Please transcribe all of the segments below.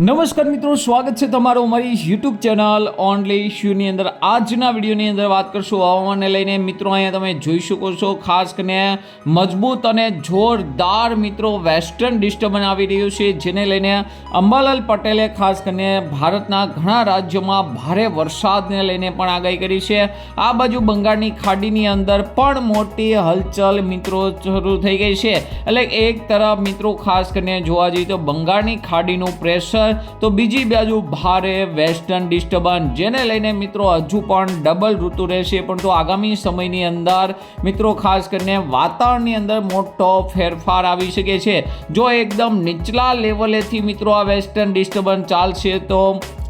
નમસ્કાર મિત્રો, સ્વાગત છે તમારું અમારી યુટ્યુબ ચેનલ ઓનલી શ્યુની અંદર. આજના વિડીયોની અંદર વાત કરશું હવામાનને લઈને. મિત્રો, અહીંયા તમે જોઈ શકો છો, ખાસ કરીને મજબૂત અને જોરદાર મિત્રો વેસ્ટર્ન ડિસ્ટર્બન્સ આવી રહ્યું છે, જેને લઈને અંબાલાલ પટેલે ખાસ કરીને ભારતના ઘણા રાજ્યોમાં ભારે વરસાદને લઈને પણ આગાહી કરી છે. આ બાજુ બંગાળની ખાડીની અંદર પણ મોટી હલચલ મિત્રો શરૂ થઈ ગઈ છે. એટલે એક તરફ મિત્રો, ખાસ કરીને જોવા જઈએ તો બંગાળની ખાડીનું પ્રેશર તો બીજી બાજુ ભારે વેસ્ટર્ન ડિસ્ટર્બન્સ, જેને લઈને મિત્રો હજુ પણ ડબલ ઋતુ રહેશે. પરંતુ આગામી સમયની અંદર મિત્રો ખાસ કરીને વાતાવરણની અંદર મોટો ફેરફાર આવી શકે છે. જો એકદમ નીચલા લેવલેથી મિત્રો આ વેસ્ટર્ન ડિસ્ટર્બન્સ ચાલશે તો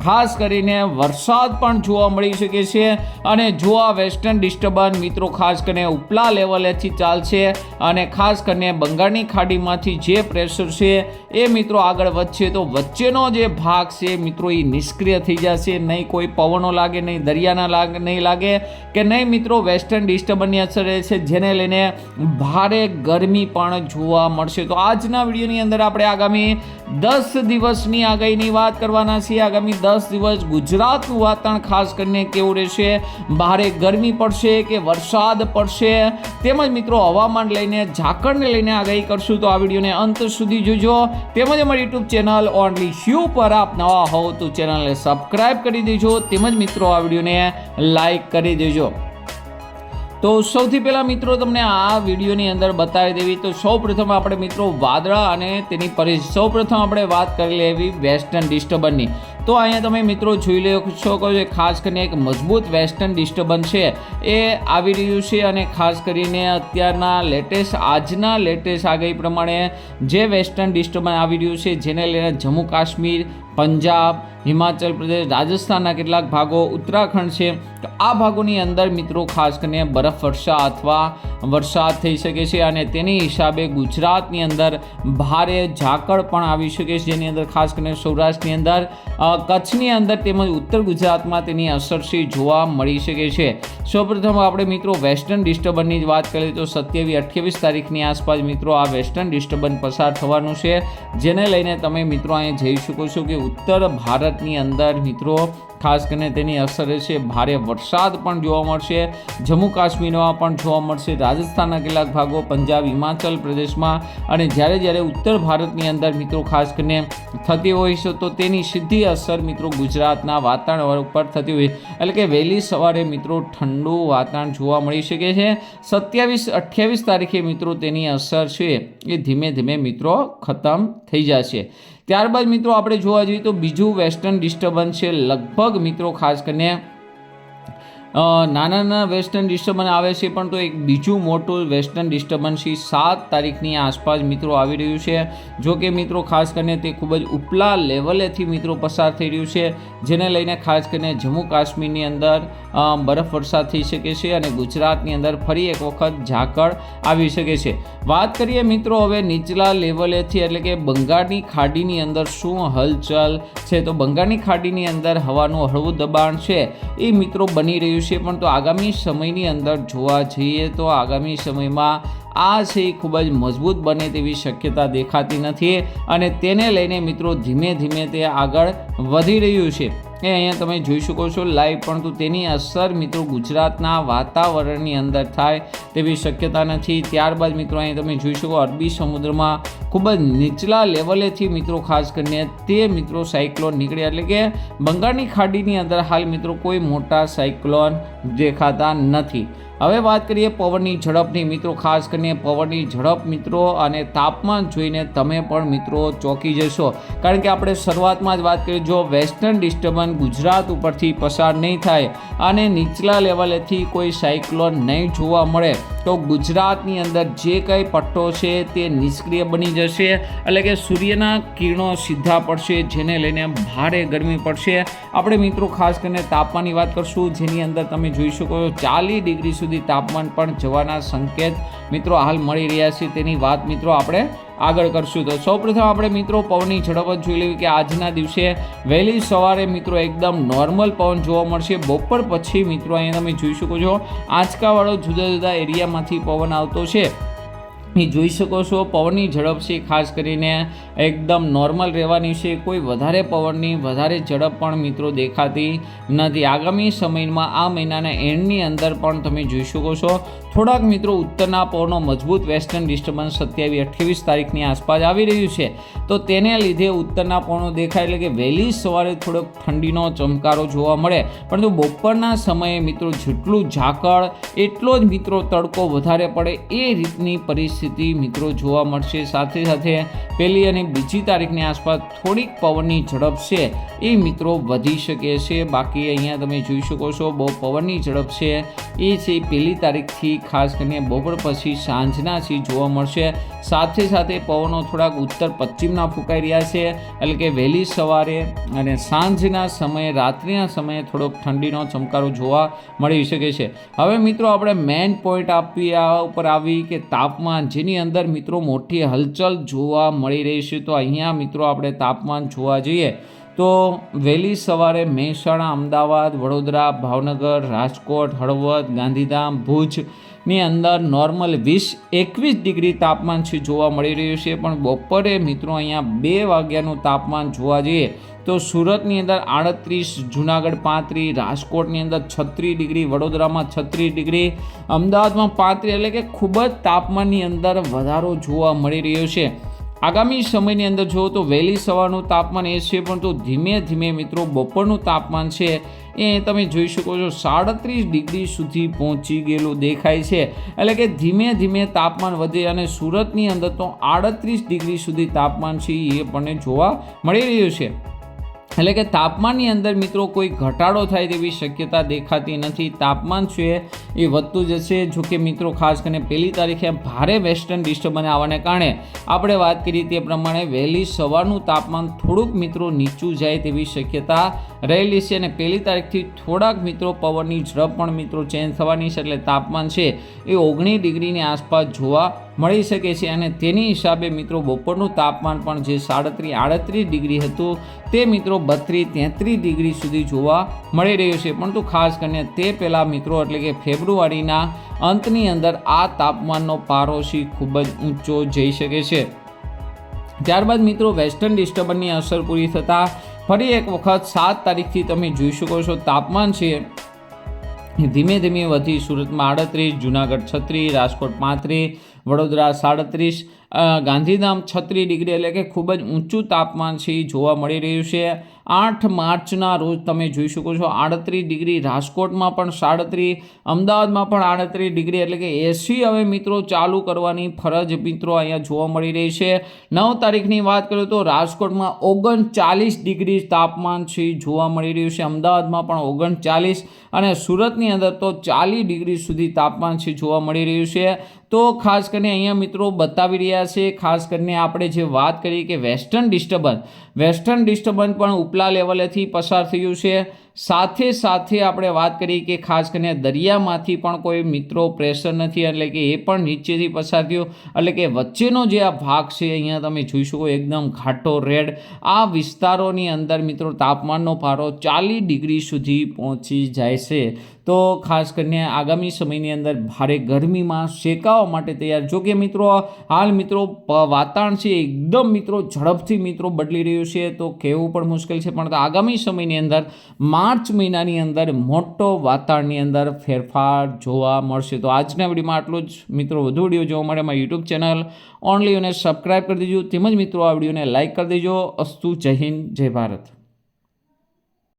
ખાસ કરીને વરસાદ પણ જોવા મળી શકે છે. અને જો આ વેસ્ટર્ન ડિસ્ટર્બન્સ મિત્રો ખાસ કરીને ઉપલા લેવલેથી ચાલશે અને ખાસ કરીને બંગાળની ખાડીમાંથી જે પ્રેશર છે, એ મિત્રો આગળ વધશે. તો વચ્ચેનો જે ભાગ છે મિત્રો એ નિષ્ક્રિય થઈ જશે. નહીં કોઈ પવનો લાગે, નહીં દરિયાના લાગે, નહીં લાગે કે નહીં મિત્રો વેસ્ટર્ન ડિસ્ટર્બન્સની અસર છે જેને લઈને ભારે ગરમી પણ જોવા મળશે. તો આજના વિડીયોની અંદર આપણે આગામી દસ દિવસની આગાહીની વાત કરવાના છીએ. આગામી દસ દિવસ ગુજરાતનું વાતાવરણ ખાસ કરીને કેવું રહેશે? ભારે ગરમી પડશે કે વરસાદ પડશે? તેમજ મિત્રો હવામાન લઈને ઝાકળને લઈને આગાહી કરશું તો આ વિડીયોને અંત સુધી જોજો. તેમજ અમારી યુટ્યુબ ચેનલ ઓનલી શ્યુ પર આપ નવા હોવ તો ચેનલને સબસ્ક્રાઇબ કરી દેજો. તેમજ મિત્રો, આ વિડીયોને લાઈક કરી દેજો. તો સૌથી પહેલાં મિત્રો, તમને આ વિડીયોની અંદર બતાવી દેવી. તો સૌ પ્રથમ આપણે મિત્રો વાદળા અને તેની પરિ સૌ પ્રથમ આપણે વાત કરી લેવી વેસ્ટર્ન ડિસ્ટર્બન્સની તો અહીંયા તમે મિત્રો જોઈ લો શકો કે ખાસ કરીને એક મજબૂત વેસ્ટર્ન ડિસ્ટર્બન્સ છે, એ આવી રહ્યું છે અને ખાસ કરીને અત્યારના લેટેસ્ટ, આજના લેટેસ્ટ આગાહી પ્રમાણે જે વેસ્ટર્ન ડિસ્ટર્બન્સ આવી રહ્યું છે, જેને લઈને જમ્મુ કાશ્મીર પંજાબ, હિમાચલ પ્રદેશ, રાજસ્થાનના કેટલાક ભાગો, ઉત્તરાખંડ છે. તો આ ભાગોની અંદર મિત્રો ખાસ કરીને બરફ વર્ષા અથવા વરસાદ થઈ શકે છે અને તેની હિસાબે ગુજરાતની અંદર ભારે ઝાકળ પણ આવી શકે છે. જેની અંદર ખાસ કરીને સૌરાષ્ટ્રની અંદર કચ્છની અંદર તેમજ ઉત્તર ગુજરાતમાં તેની અસર જોવા મળી શકે છે. સૌપ્રથમ આપણે મિત્રો વેસ્ટર્ન ડિસ્ટર્બન્સની જ વાત કરીએ તો સત્યાવીસ, અઠ્યાવીસ તારીખની આસપાસ મિત્રો આ વેસ્ટર્ન ડિસ્ટર્બન્સ પસાર થવાનું છે. જેને લઈને તમે મિત્રો અહીંયા જઈ શકો છો કે ઉત્તર ભારતની અંદર મિત્રો, ખાસ કરીને તેની અસર છે ભારે વરસાદ પણ જોવા મળશે. જમ્મુ કાશ્મીરમાં પણ જોવા મળશે રાજસ્થાનના કેટલાક ભાગો, પંજાબ, હિમાચલ પ્રદેશમાં અને જ્યારે જ્યારે ઉત્તર ભારતની અંદર મિત્રો, ખાસ કરીને થતી હોય છે, તો તેની સીધી અસર મિત્રો ગુજરાતના વાતાવરણ ઉપર થતી હોય. એટલે કે વહેલી સવારે મિત્રો ઠંડુ વાતાવરણ જોવા મળી શકે છે. સત્યાવીસ, અઠ્યાવીસ તારીખે મિત્રો તેની અસર છે એ ધીમે ધીમે મિત્રો ખતમ થઈ જશે. ત્યારબાદ મિત્રો આપણે જોવા જઈએ તો બીજું વેસ્ટર્ન ડિસ્ટર્બન્સ છે. લગભગ મિત્રો ખાસ કરીને નાના નાના વેસ્ટર્ન ડિસ્ટર્બન્સ આવે છે, પણ તો એક બીજું મોટું વેસ્ટર્ન ડિસ્ટર્બન્સ સાત તારીખની આસપાસ મિત્રો આવી રહ્યું છે. જો કે મિત્રો ખાસ કરીને તે ખૂબ જ ઉપલા લેવલેથી મિત્રો પસાર થઈ રહ્યું છે, જેને લઈને ખાસ કરીને જમ્મુ કાશ્મીરની અંદર બરફ વરસાદ થઈ શકે છે અને ગુજરાતની અંદર ફરી એક વખત ઝાકળ આવી શકે છે. વાત કરીએ મિત્રો હવે નીચલા લેવલેથી, એટલે કે બંગાળની ખાડીની અંદર શું હલચલ છે, તો બંગાળની ખાડીની અંદર હવાનું હળવું દબાણ છે, એ મિત્રો બની રહ્યું છે, પણ તો આગામી સમયની અંદર જોવા જઈએ તો આગામી સમયમાં આ છે એ ખૂબ જ મજબૂત બને તેવી શક્યતા દેખાતી નથી અને તેને લઈને મિત્રો ધીમે ધીમે તે આગળ વધી રહ્યું છે. એ અહીંયા તમે જોઈ શકો છો લાઈવ પરંતુ તેની અસર મિત્રો ગુજરાતના વાતાવરણની અંદર થાય તેવી શક્યતા નથી. ત્યારબાદ મિત્રો અહીં તમે જોઈ શકો અરબી સમુદ્રમાં ખૂબ જ નીચલા લેવલેથી મિત્રો ખાસ કરીને તે મિત્રો સાયક્લોન નીકળ્યા. એટલે કે બંગાળની ખાડીની અંદર હાલ મિત્રો કોઈ મોટા સાયક્લોન દેખાતા નથી. હવે વાત કરીએ પવનની ઝડપની. મિત્રો ખાસ કરીને પવનની ઝડપ મિત્રો અને તાપમાન જોઈને તમે પણ મિત્રો ચોંકી જશો. કારણ કે આપણે શરૂઆતમાં જ વાત કરીએ જો વેસ્ટર્ન ડિસ્ટર્બન્સ ગુજરાત ઉપરથી પસાર નહીં થાય અને નીચલા લેવલેથી કોઈ સાયક્લોન નહીં જોવા મળે, તો ગુજરાતની અંદર જે કંઈ પટ્ટો છે તે નિષ્ક્રિય બની જશે. એટલે કે સૂર્યના કિરણો સીધા પડશે, જેને લઈને ભારે ગરમી પડશે. આપણે મિત્રો ખાસ કરીને તાપમાનની વાત કરશું, જેની અંદર તમે જોઈ શકો છો ચાલીસ ડિગ્રી સુધી તાપમાન પણ જવાના સંકેત મિત્રો હાલ મળી રહ્યા છે. તેની વાત મિત્રો આપણે આગળ કરશું તો સૌપ્રથમ આપણે મિત્રો પવનની ઝડપ જ જોઈ લેવી કે આજના દિવસે વહેલી સવારે મિત્રો એકદમ નોર્મલ પવન જોવા મળશે. બપોર પછી મિત્રો અહીંયા તમે જોઈ શકો છો, આંચકાવાળો જુદા જુદા એરિયામાંથી પવન આવતો છે. એ જોઈ શકો છો, પવનની ઝડપ છે ખાસ કરીને એકદમ નોર્મલ રહેવાની છે. કોઈ વધારે પવનની વધારે ઝડપ પણ મિત્રો દેખાતી નથી. આગામી સમયમાં આ મહિનાના એન્ડની અંદર પણ તમે જોઈ શકો છો થોડાક મિત્રો ઉત્તરના પવનો મજબૂત વેસ્ટર્ન ડિસ્ટર્બન્સ સત્યાવીસ અઠ્યાવીસ તારીખની આસપાસ આવી રહ્યું છે. તો તેને લીધે ઉત્તરના પવનો દેખાય એટલે કે વહેલી સવારે થોડોક ઠંડીનો ચમકારો જોવા મળે. પરંતુ બપોરના સમયે મિત્રો જેટલું ઝાકળ, એટલો જ મિત્રો તડકો વધારે પડે એ રીતની પરિસ્થિતિ મિત્રો જોવા મળશે. સાથે સાથે પહેલી અને બીજી તારીખની આસપાસ થોડીક પવનની ઝડપ છે એ મિત્રો વધી શકે છે. બાકી અહીંયા તમે જોઈ શકો છો, બહુ પવનની ઝડપ છે. એ છે પહેલી તારીખથી ખાસ કરીને બપોર પછી સાંજના સી જોવા મળશે. સાથે સાથે પવનો થોડાક ઉત્તર પશ્ચિમના ફૂંકાઈ રહ્યા છે. એટલે કે વહેલી સવારે અને સાંજના સમયે, રાત્રિના સમયે થોડોક ઠંડીનો ચમકારો જોવા મળી શકે છે. હવે મિત્રો આપણે મેઇન પોઈન્ટ આપી આ ઉપર આવી કે તાપમાન, જેની અંદર મિત્રો મોટી હલચલ જોવા મળી રહી છે. તો અહીંયા મિત્રો આપણે તાપમાન જોવા જઈએ. તો વહેલી સવારે મહેસાણા, અમદાવાદ, વડોદરા, ભાવનગર, રાજકોટ, હળવદ, ગાંધીધામ ભુજની અંદર નોર્મલ વીસ, એકવીસ ડિગ્રી તાપમાન છે જોવા મળી રહ્યું છે. પણ બપોરે મિત્રો અહીંયા બે વાગ્યાનું તાપમાન જોવા જઈએ તો સુરતની અંદર આડત્રીસ, જુનાગઢ પાંત્રીસ, રાજકોટની અંદર છત્રીસ ડિગ્રી, વડોદરામાં છત્રીસ ડિગ્રી, અમદાવાદમાં પાંત્રીસ, એટલે કે ખૂબ જ તાપમાનની અંદર વધારો જોવા મળી રહ્યો છે. આગામી સમયની અંદર જુઓ તો વહેલી સવારનું તાપમાન એ છે પણ તો ધીમે ધીમે મિત્રો બપોરનું તાપમાન છે એ તમે જોઈ શકો છો, સાડત્રીસ ડિગ્રી સુધી પહોંચી ગયેલું દેખાય છે. એટલે કે ધીમે ધીમે તાપમાન વધે અને સુરતની અંદર તો આડત્રીસ ડિગ્રી સુધી તાપમાન છે એ આપણને જોવા મળી રહ્યું છે. એટલે કે તાપમાનની અંદર મિત્રો કોઈ ઘટાડો થાય તેવી શક્યતા દેખાતી નથી. તાપમાન છે એ વધતું જશે. જો કે મિત્રો ખાસ કરીને પહેલી તારીખે ભારે વેસ્ટર્ન ડિસ્ટર્બન્સ આવવાને કારણે આપણે વાત કરી તે પ્રમાણે વહેલી સવારનું તાપમાન થોડુંક મિત્રો નીચું જાય તેવી શક્યતા રહેલી છે અને પહેલી તારીખથી થોડાક મિત્રો પવનની ઝડપ પણ મિત્રો ચેન્જ થવાની છે એટલે તાપમાન છે એ ઓગણીસ ડિગ્રીની આસપાસ જોવા મળી શકે છે અને તેની હિસાબે મિત્રો બપોરનું તાપમાન પણ જે સાડત્રીસ આડત્રીસ ડિગ્રી હતું તે મિત્રો બત્રીસ તેત્રીસ ડિગ્રી સુધી જોવા મળી રહ્યું છે. પરંતુ ખાસ કરીને તે પહેલાં મિત્રો એટલે કે ફેબ્રુઆરીના અંતની અંદર આ તાપમાનનો પારો છે ખૂબ જ ઊંચો જઈ શકે છે. ત્યારબાદ મિત્રો વેસ્ટર્ન ડિસ્ટર્બન્સની અસર પૂરી થતાં ફરી એક વખત સાત તારીખથી તમે જોઈ શકો છો, તાપમાન છે. ધીમે ધીમે વધી સુરતમાં આડત્રીસ, જુનાગઢ છત્રીસ, રાજકોટ પાંત્રીસ વડોદરા સાડત્રીસ ગાંધીધામ છત્રીસ ડિગ્રી એટલે કે ખૂબ જ ઊંચું તાપમાન છે એ જોવા મળી રહ્યું છે. આઠ માર્ચના રોજ તમે જોઈ શકો છો આડત્રીસ ડિગ્રી રાજકોટમાં પણ સાડત્રીસ, અમદાવાદમાં પણ આડત્રીસ ડિગ્રી એટલે કે એસી હવે મિત્રો ચાલુ કરવાની ફરજ મિત્રો અહીંયા જોવા મળી રહી છે. નવ તારીખની વાત કરું તો રાજકોટમાં ઓગણચાલીસ ડિગ્રી તાપમાન છે જોવા મળી રહ્યું છે. અમદાવાદમાં પણ ઓગણચાલીસ અને સુરતની અંદર તો ચાલીસ ડિગ્રી સુધી તાપમાન છે જોવા મળી રહ્યું છે. તો ખાસ કરીને અહીંયા મિત્રો બતાવી રહ્યા છે, ખાસ કરીને આપણે જે વાત કરી કે વેસ્ટર્ન ડિસ્ટર્બન્સ વેસ્ટર્ન ડિસ્ટર્બન્સ પણ ઉપલા લેવલેથી પસાર થયું છે. સાથે સાથે આપણે વાત કરી કે ખાસ કરીને દરિયામાંથી પણ કોઈ મિત્રો પ્રેશર નથી, એટલે કે એ પણ નીચેથી પસાર થયો. એટલે કે વચ્ચેનો જે આ ભાગ છે, અહીંયા તમે જોઈ શકો એકદમ ઘાટો રેડ. આ વિસ્તારોની અંદર મિત્રો તાપમાનનો પારો ચાલીસ ડિગ્રી સુધી પહોંચી જાય છે. તો ખાસ કરીને આગામી સમયની અંદર ભારે ગરમીમાં શેકાવા માટે તૈયાર. જો કે મિત્રો, હાલ મિત્રો વાતાવરણ છે, એકદમ મિત્રો ઝડપથી મિત્રો બદલી રહ્યું છે. તો કહેવું પણ મુશ્કેલ છે, પણ આગામી સમયની અંદર માર્ચ મહિનાની અંદર મોટો વાતાવરણની અંદર ફેરફાર જોવા મળશે. તો આજના વિડીયોમાં આટલું જ. મિત્રો, વધુ વીડિયો જોવા મળે મારી યુટ્યુબ ચેનલ ઓનલી અને સબસ્ક્રાઈબ કરી દેજો. તેમજ મિત્રો, આ વિડીયોને લાઇક કરી દેજો. અસ્તુ જય હિન્દ, જય ભારત.